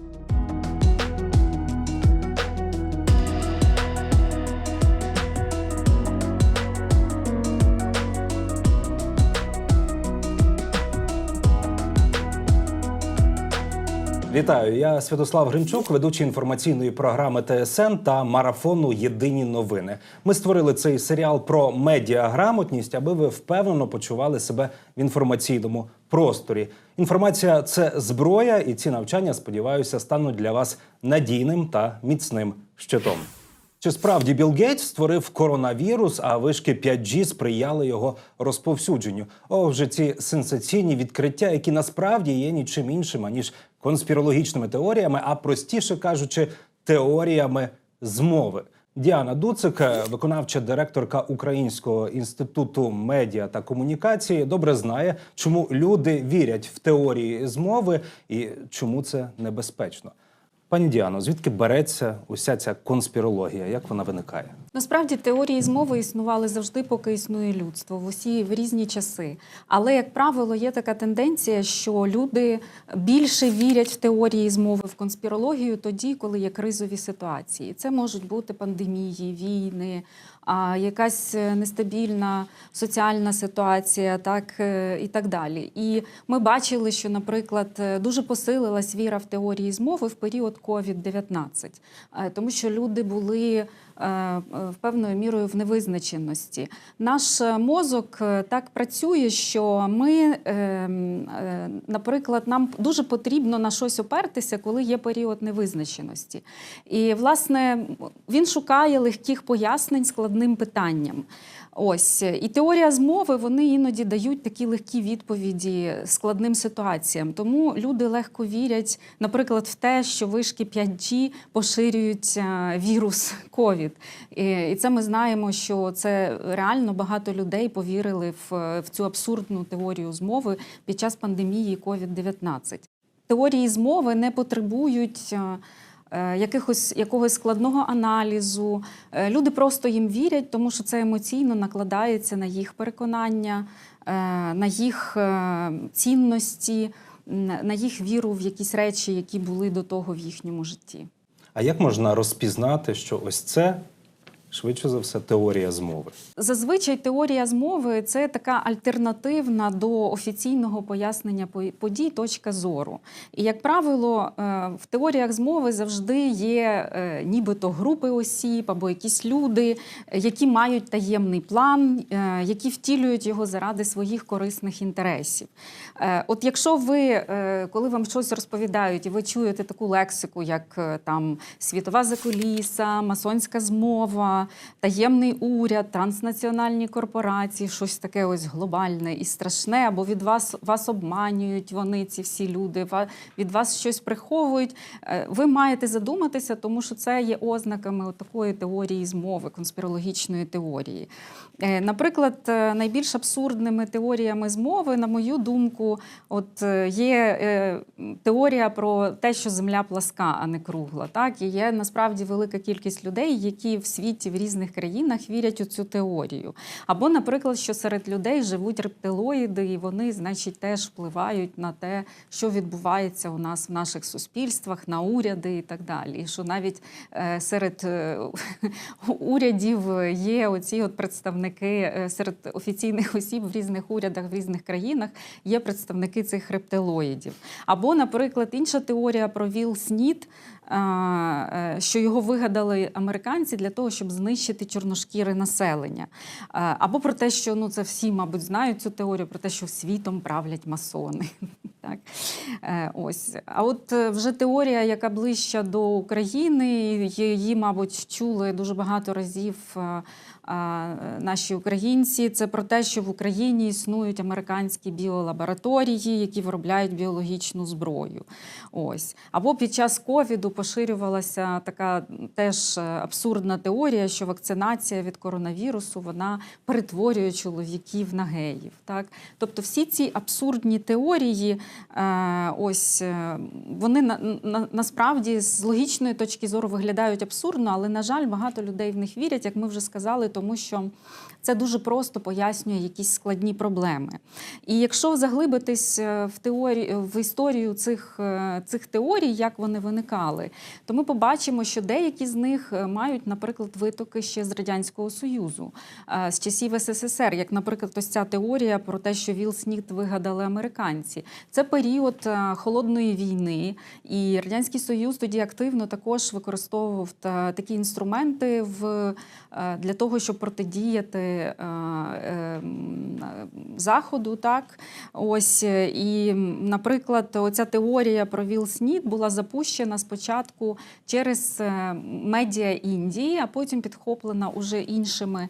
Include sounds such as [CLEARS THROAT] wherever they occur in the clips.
thank you Вітаю, я Святослав Гринчук, ведучий інформаційної програми ТСН та марафону Єдині новини. Ми створили цей серіал про медіаграмотність, аби ви впевнено почували себе в інформаційному просторі. Інформація це зброя, і ці навчання, сподіваюся, стануть для вас надійним та міцним щитом. Чи справді Білл Гейтс створив коронавірус, а вишки 5G сприяли його розповсюдженню? О, вже ці сенсаційні відкриття, які насправді є нічим іншим, аніж конспірологічними теоріями, а простіше кажучи, теоріями змови. Діана Дуцик, е, виконавча директорка Українського інституту медіа та комунікації, добре знає, чому люди вірять в теорії змови і чому це небезпечно. Пані Діано, звідки береться уся ця конспірологія? Як вона виникає? Насправді теорії змови існували завжди, поки існує людство в усі в різні часи. Але, як правило, є така тенденція, що люди більше вірять в теорії змови в конспірологію тоді, коли є кризові ситуації. Це можуть бути пандемії, війни, якась е, нестабільна соціальна ситуація, так е, і так далі. І ми бачили, що, наприклад, е, дуже посилилась віра в теорії змови в період COVID-19, е, тому що люди були певною мірою в невизначеності. Наш е, мозок е, так працює, що ми, е, е, наприклад, нам дуже потрібно на щось опертися, коли є період невизначеності. І, власне, він шукає легких пояснень складним питанням. Ось і теорія змови вони іноді дають такі легкі відповіді складним ситуаціям. Тому люди легко вірять, наприклад, в те, що вишки 5G поширюють е, вірус COVID. І це ми знаємо, що це реально багато людей повірили в, в цю абсурдну теорію змови під час пандемії COVID-19. Теорії змови не потребують. Е, Якихось якогось складного аналізу. Е, Люди просто їм вірять, тому що це емоційно накладається на їх переконання, е, на їх цінності, на їх віру в якісь речі, які були до того в їхньому житті. А як можна розпізнати, що ось це швидше за все теорія змови? Зазвичай теорія змови це така альтернативна до офіційного пояснення по- подій точка зору. І, як правило, е, в теоріях змови завжди є е, нібито групи осіб або якісь люди, які мають таємний план, е, які втілюють його заради своїх корисних інтересів. От якщо ви, коли вам щось розповідають, і ви чуєте таку лексику, як там світова закуліса, масонська змова, таємний уряд, транснаціональні корпорації, щось таке ось глобальне і страшне, або від вас вас обманюють вони, ці всі люди, від вас щось приховують. е, Ви маєте задуматися, тому що це є ознаками такої теорії змови, конспірологічної теорії. Е, Наприклад, е, найбільш абсурдними теоріями змови, на мою думку, от є теорія про те, що земля пласка, а не кругла. Так і є насправді велика кількість людей, які в світі в різних країнах вірять у цю теорію. Або, наприклад, що серед людей живуть рептилоїди, і вони, значить, теж впливають на те, що відбувається у нас в наших суспільствах, на уряди і так далі. І що навіть е, серед е, урядів є оці от представники е, серед офіційних [LAUGHS] осіб в різних урядах в різних країнах є представники цих рептилоїдів. Або, наприклад, інша теорія про Віл Снід, що його вигадали американці для того, щоб знищити чорношкіре населення. Е, Або про те, що ну це всі, мабуть, знають цю теорію, про те, що світом правлять масони. [LAUGHS] Так. Е, Ось. А от е, вже теорія, яка ближча до України, її, мабуть, чули дуже багато разів е, е, наші українці. Це про те, що в Україні існують американські біолабораторії, які виробляють біологічну зброю. Ось. Або під час ковіду поширювалася така теж е, абсурдна теорія, що вакцинація від коронавірусу вона перетворює чоловіків на геїв. Так? Тобто всі ці абсурдні теорії, е, ось е, вони на, на, насправді з логічної точки зору виглядають абсурдно, але, на жаль, багато людей в них вірять, як ми вже сказали, тому тому що це дуже просто пояснює якісь складні проблеми. І якщо заглибитись е, в теорію в історію цих, е, цих теорій, як вони виникали, то ми побачимо, що деякі з них е, мають, наприклад, витоки ще з радянського союзу, з часів СССР, як, наприклад, ось ця теорія про те, що Вілл Сміт вигадали американці. Це період холодної війни, і радянський союз тоді активно також використовував такі інструменти в для того, щоб протидіяти е, е, заходу. Так ось е, і, наприклад, оця теорія про Вілл Сміт була запущена спочатку через медіа Індії, а потім підхоплена уже іншими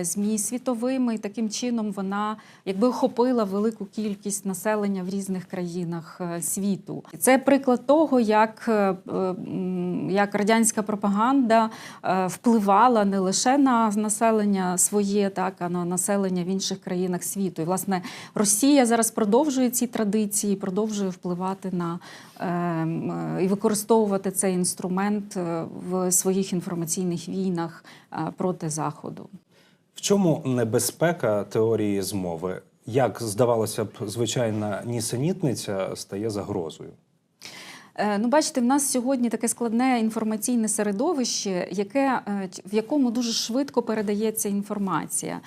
змі світовими. І таким чином вона якби охопила велику кількість населення в різних країнах світу. Це приклад того, як, як радянська пропаганда впливала не лише на населення своє, так на населення в інших країнах світу. І власне Росія зараз продовжує ці традиції, продовжує впливати на е, е, і використовувати цей інструмент е, в своїх інформаційних війнах е, проти заходу. В чому небезпека теорії змови? Як здавалося б, звичайна нісенітниця стає загрозою? Е, Ну, бачите, в нас сьогодні таке складне інформаційне середовище, яке, е, в якому дуже швидко передається інформація.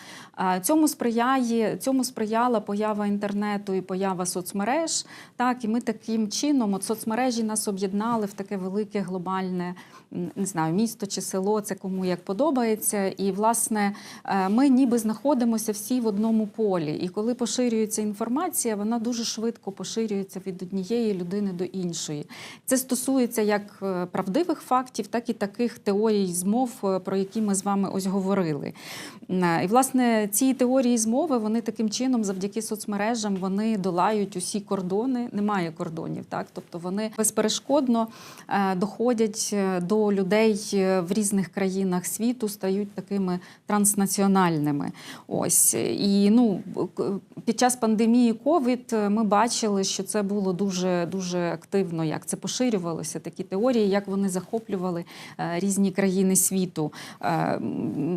Цьому сприяє, цьому сприяла поява інтернету і поява соцмереж. Так, і ми таким чином, от соцмережі нас об'єднали в таке велике глобальне, не знаю, місто чи село, це кому як подобається. І, власне, е, ми ніби знаходимося всі в одному полі. І коли поширюється інформація, вона дуже швидко поширюється від однієї людини до іншої. Це стосується як е, правдивих фактів, так і таких теорій змов, е, про які ми з вами ось говорили. Е, І власне ці теорії змови вони таким чином, завдяки соцмережам, вони долають усі кордони. Немає кордонів, так тобто вони безперешкодно доходять до людей в різних країнах світу, стають такими транснаціональними. Ось і ну під час пандемії ковід ми бачили, що це було дуже дуже активно, як це поширювалося, такі теорії, як вони захоплювали е, різні країни світу. Е,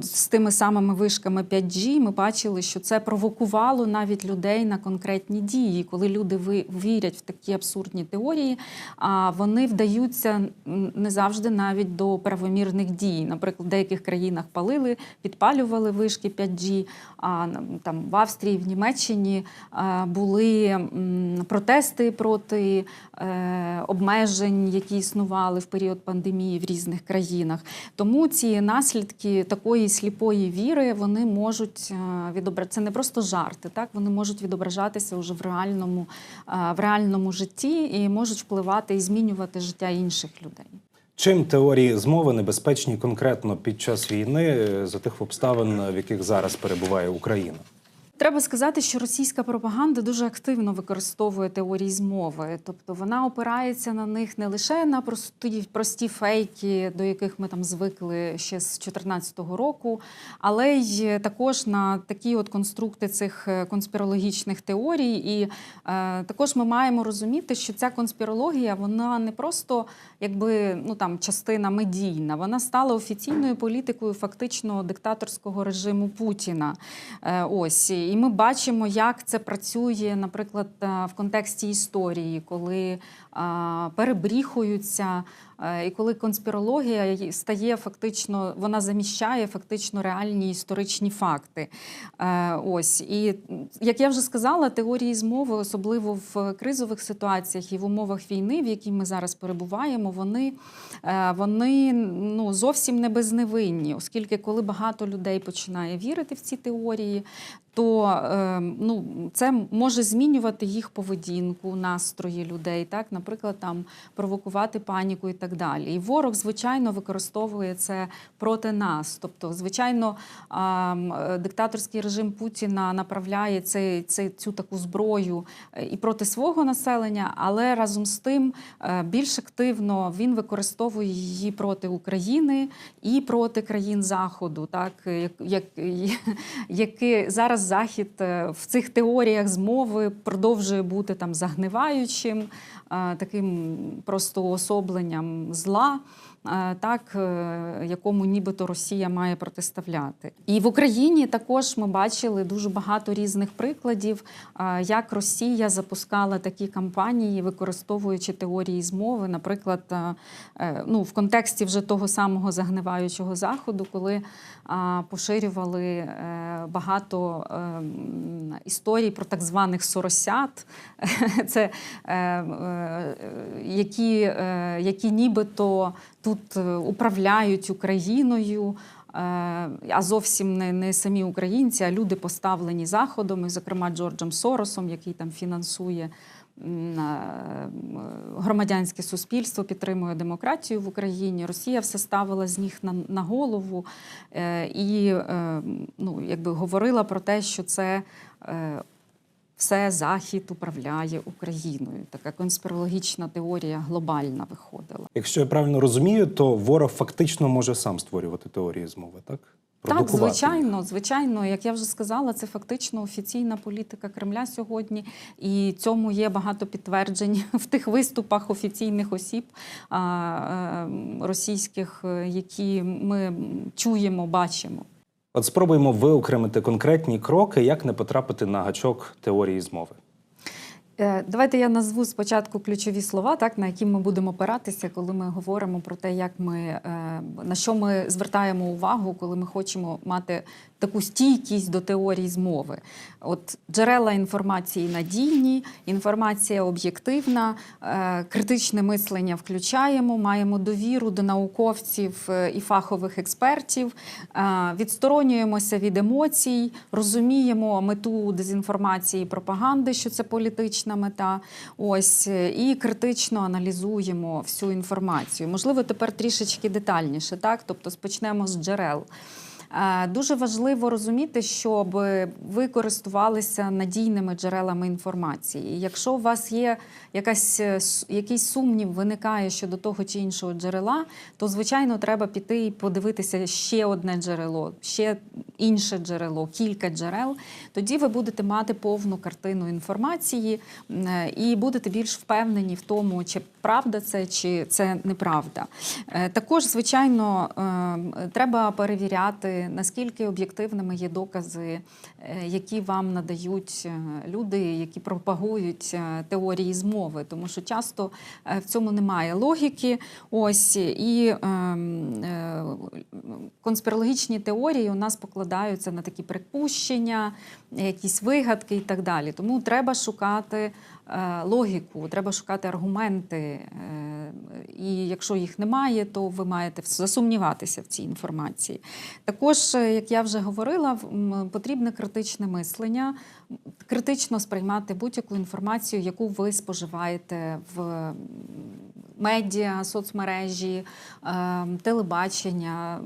З тими самими вишками 5G ми бачили, що це провокувало навіть людей на конкретні дії, коли люди вірять в такі абсурдні теорії, а вони вдаються не завжди навіть до правомірних дій. Наприклад, в деяких країнах палили, підпалювали вишки 5G, а там в Австрії, в Німеччині е, були протести проти е, обмежень, які існували в період пандемії в різних країнах. Тому ці наслідки такої сліпої віри вони можуть відображати. Це не просто жарти, так вони можуть відображатися вже в реальному, е, в реальному житті і можуть впливати і змінювати життя інших людей. Чим теорії змови небезпечні конкретно під час війни е, за тих обставин, в яких зараз перебуває Україна? Треба сказати, що російська пропаганда дуже активно використовує теорії змови, тобто вона опирається на них не лише на прості, прості фейки, до яких ми там звикли ще з 2014 року, але й також на такі от конструкти цих е, конспірологічних теорій. І е, також ми маємо розуміти, що ця конспірологія вона не просто якби ну там частина медійна, вона стала офіційною політикою фактично диктаторського режиму Путіна. Е, Ось і ми бачимо, як це працює, наприклад, е, в контексті історії, коли перебріхуються, е, і коли конспірологія стає фактично, вона заміщає фактично реальні історичні факти. Е, Ось. І як я вже сказала, теорії змови, особливо в кризових ситуаціях і в умовах війни, в якій ми зараз перебуваємо, вони, е, вони ну, зовсім не безневинні, оскільки коли багато людей починає вірити в ці теорії, то е, ну, це може змінювати їх поведінку, настрої людей, так, наприклад, там провокувати паніку і так далі. І ворог, звичайно, використовує це проти нас. Тобто, звичайно, е, диктаторський режим Путіна направляє цей, цей, цю таку зброю е, і проти свого населення, але разом з тим е, більш активно він використовує її проти України і проти країн Заходу, так як, як, [LAUGHS] які зараз Захід в цих теоріях змови продовжує бути там загниваючим, таким просто уособленням зла. Е, так, е, якому нібито Росія має протиставляти. І в Україні також ми бачили дуже багато різних прикладів, е, як Росія запускала такі кампанії, використовуючи теорії змови, наприклад, ну, в контексті вже того самого загниваючого заходу, коли поширювали багато е, історій про так званих соросят, [LAUGHS] це які, які нібито тут е, управляють Україною. е, А зовсім не, не самі українці, а люди поставлені заходом, і, зокрема Джорджем Соросом, який там фінансує е, громадянське суспільство, підтримує демократію в Україні. Росія все ставила з них на, на голову і ну, якби говорила про те, що це. Все Захід управляє Україною. Така конспірологічна теорія глобальна виходила. Якщо я правильно розумію, то ворог фактично може сам створювати теорії змови, так? Так, звичайно, звичайно, як я вже сказала, це фактично офіційна політика Кремля сьогодні, і цьому є багато підтверджень [LAUGHS] в тих виступах офіційних осіб е, російських, е, які ми чуємо, бачимо. От спробуємо виокремити конкретні кроки, як не потрапити на гачок теорії змови. Е, Давайте я назву спочатку ключові слова, так на які ми будемо опиратися, коли ми говоримо про те, як ми е, на що ми звертаємо увагу, коли ми хочемо мати таку стійкість до теорії змови. От джерела інформації надійні, інформація об'єктивна, е, критичне мислення включаємо, маємо довіру до науковців і фахових експертів, відсторонюємося від емоцій, розуміємо мету дезінформації і пропаганди, що це політична мета. Ось е, і критично аналізуємо всю інформацію. Можливо, тепер трішечки детальніше, так тобто спочнемо з джерел. Е, Дуже важливо розуміти, щоб ви користувалися надійними джерелами інформації. Якщо у вас є якась, е, якийсь сумнів виникає щодо того чи іншого джерела, то звичайно треба піти і подивитися ще одне джерело, ще інше джерело, кілька джерел. Тоді ви будете мати повну картину інформації е, і будете більш впевнені в тому, чи правда це, чи це неправда. Е, Також, звичайно, е, треба перевіряти, наскільки об'єктивними є докази, е, які вам надають люди, які пропагують теорії змови, тому що часто в цьому немає логіки. Ось і ем, конспірологічні теорії у нас покладаються на такі припущення, якісь вигадки і так далі. Тому треба шукати е, логіку, треба шукати аргументи. е, І якщо їх немає, то ви маєте засумніватися в цій інформації. Також, е, як я вже говорила, потрібне критичне мислення, критично сприймати будь-яку інформацію, яку ви споживаєте в медіа, соцмережі, е, телебачення,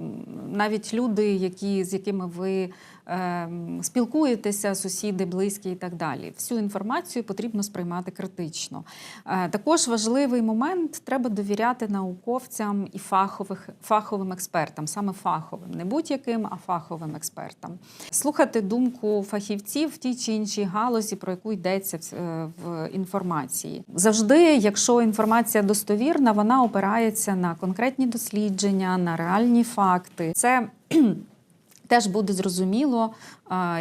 навіть люди, які, з якими ви е, спілкуєтеся, сусіди, близькі і так далі. Всю інформацію потрібно сприймати критично. Е, Також важливий момент треба довіряти науковцям і фахових, фаховим експертам, саме фаховим, не будь-яким, а фаховим експертам. Слухати думку фахівців в тій чи іншій галузі, про яку йдеться в, е, в інформації. Завжди, якщо інформація достовірна, вона опирається на конкретні дослідження, на реальні факти. Це [CLEARS THROAT] Теж буде зрозуміло,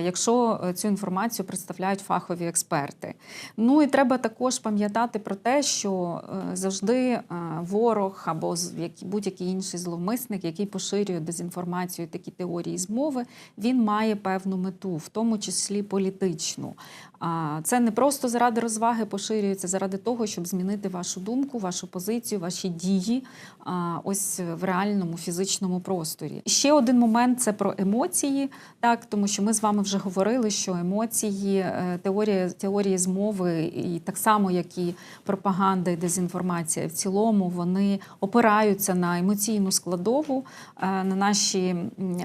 якщо е, цю інформацію представляють фахові експерти. Ну і треба також пам'ятати про те, що е, завжди е, ворог або будь-який інший зловмисник, який поширює дезінформацію, такі теорії змови, він має певну мету, в тому числі політичну. Це не просто заради розваги поширюється, заради того, щоб змінити вашу думку, вашу позицію, ваші дії ось в реальному фізичному просторі. Ще один момент це про емоції, так тому що ми з вами вже говорили, що емоції, е, теорія теорії змови, і так само, як і пропаганда і дезінформація, в цілому вони опираються на емоційну складову, е, на наші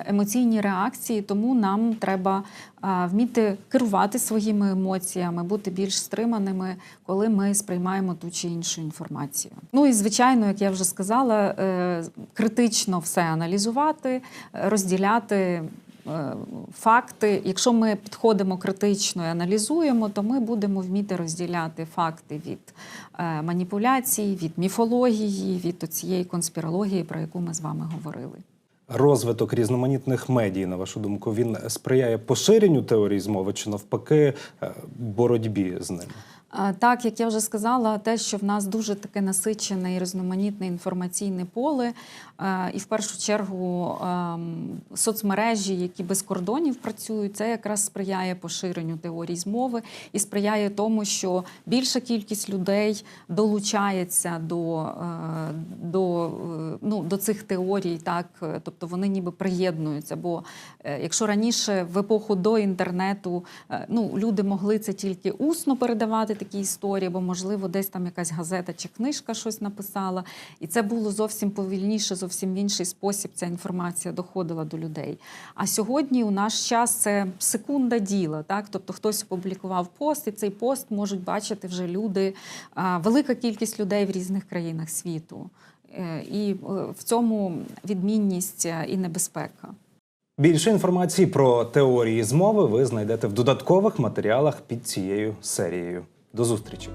емоційні реакції. Тому нам треба вміти керувати своїми емоціями, бути більш стриманими, коли ми сприймаємо ту чи іншу інформацію. Ну і звичайно, як я вже сказала, е, критично все аналізувати, розділяти е, факти. Якщо ми підходимо критично і аналізуємо, то ми будемо вміти розділяти факти від е, маніпуляцій, від міфології, від цієї конспірології, про яку ми з вами говорили. Розвиток різноманітних медій, на вашу думку, він сприяє поширенню теорії змови чи навпаки е, боротьбі з ними? А, Так, як я вже сказала, те, що в нас дуже таке насичене і різноманітне інформаційне поле, е, і в першу чергу ем, соцмережі, які без кордонів працюють, це якраз сприяє поширенню теорій змови і сприяє тому, що більша кількість людей долучається до, е, до, е, ну, до цих теорій, так е, тобто вони ніби приєднуються. Бо е, якщо раніше в епоху до інтернету е, ну, люди могли це тільки усно передавати такі історії, бо можливо десь там якась газета чи книжка щось написала, і це було зовсім повільніше, зовсім в інший спосіб ця інформація доходила до людей. А сьогодні у наш час це секунда діла, так тобто хтось опублікував пост, і цей пост можуть бачити вже люди, велика кількість людей в різних країнах світу. Е, І е, в цьому відмінність е, і небезпека. Більше інформації про теорії змови ви знайдете в додаткових матеріалах під цією серією. До зустрічі!